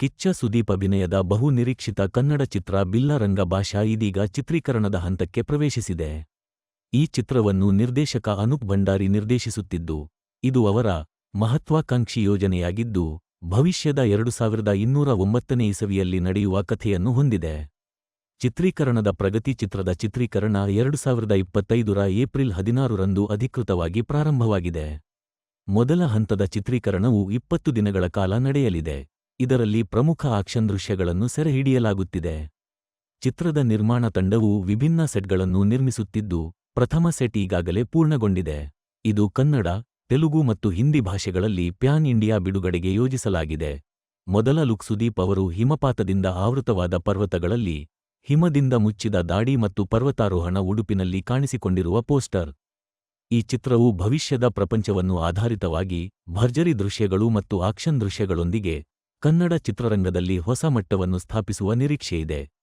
ಕಿಚ್ಚ ಸುದೀಪ್ ಅಭಿನಯದ ಬಹು ನಿರೀಕ್ಷಿತ ಕನ್ನಡ ಚಿತ್ರ ಬಿಲ್ಲರಂಗ ಭಾಷಾ ಇದೀಗ ಚಿತ್ರೀಕರಣದ ಹಂತಕ್ಕೆ ಪ್ರವೇಶಿಸಿದೆ. ಈ ಚಿತ್ರವನ್ನು ನಿರ್ದೇಶಕ ಅನೂಪ್ ಭಂಡಾರಿ ನಿರ್ದೇಶಿಸುತ್ತಿದ್ದು, ಇದು ಅವರ ಮಹತ್ವಾಕಾಂಕ್ಷಿ ಯೋಜನೆಯಾಗಿದ್ದು, ಭವಿಷ್ಯದ ಎರಡು ಸಾವಿರದ ಇನ್ನೂರ ಒಂಬತ್ತನೇ ಇಸವಿಯಲ್ಲಿ ನಡೆಯುವ ಕಥೆಯನ್ನು ಹೊಂದಿದೆ. ಚಿತ್ರೀಕರಣದ ಪ್ರಗತಿ ಚಿತ್ರದ ಚಿತ್ರೀಕರಣ ಎರಡು ಸಾವಿರದ ಇಪ್ಪತ್ತೈದರ ಏಪ್ರಿಲ್ ಹದಿನಾರರಂದು ಅಧಿಕೃತವಾಗಿ ಪ್ರಾರಂಭವಾಗಿದೆ. ಮೊದಲ ಹಂತದ ಚಿತ್ರೀಕರಣವು ಇಪ್ಪತ್ತು ದಿನಗಳ ಕಾಲ ನಡೆಯಲಿದೆ. ಇದರಲ್ಲಿ ಪ್ರಮುಖ ಆಕ್ಷನ್ ದೃಶ್ಯಗಳನ್ನು ಸೆರೆಹಿಡಿಯಲಾಗುತ್ತಿದೆ. ಚಿತ್ರದ ನಿರ್ಮಾಣ ತಂಡವು ವಿಭಿನ್ನ ಸೆಟ್ಗಳನ್ನು ನಿರ್ಮಿಸುತ್ತಿದ್ದು, ಪ್ರಥಮ ಸೆಟ್ ಈಗಾಗಲೇ ಪೂರ್ಣಗೊಂಡಿದೆ. ಇದು ಕನ್ನಡ, ತೆಲುಗು ಮತ್ತು ಹಿಂದಿ ಭಾಷೆಗಳಲ್ಲಿ ಪ್ಯಾನ್ ಇಂಡಿಯಾ ಬಿಡುಗಡೆಗೆ ಯೋಜಿಸಲಾಗಿದೆ. ಮೊದಲ ಲುಕ್ ಸುದೀಪ್ ಅವರು ಹಿಮಪಾತದಿಂದ ಆವೃತವಾದ ಪರ್ವತಗಳಲ್ಲಿ, ಹಿಮದಿಂದ ಮುಚ್ಚಿದ ದಾಡಿ ಮತ್ತು ಪರ್ವತಾರೋಹಣ ಉಡುಪಿನಲ್ಲಿ ಕಾಣಿಸಿಕೊಂಡಿರುವ ಪೋಸ್ಟರ್. ಈ ಚಿತ್ರವು ಭವಿಷ್ಯದ ಪ್ರಪಂಚವನ್ನು ಆಧಾರಿತವಾಗಿ ಭರ್ಜರಿ ದೃಶ್ಯಗಳು ಮತ್ತು ಆಕ್ಷನ್ ದೃಶ್ಯಗಳೊಂದಿಗೆ ಕನ್ನಡ ಚಿತ್ರರಂಗದಲ್ಲಿ ಹೊಸ ಮಟ್ಟವನ್ನು ಸ್ಥಾಪಿಸುವ ನಿರೀಕ್ಷೆಯಿದೆ.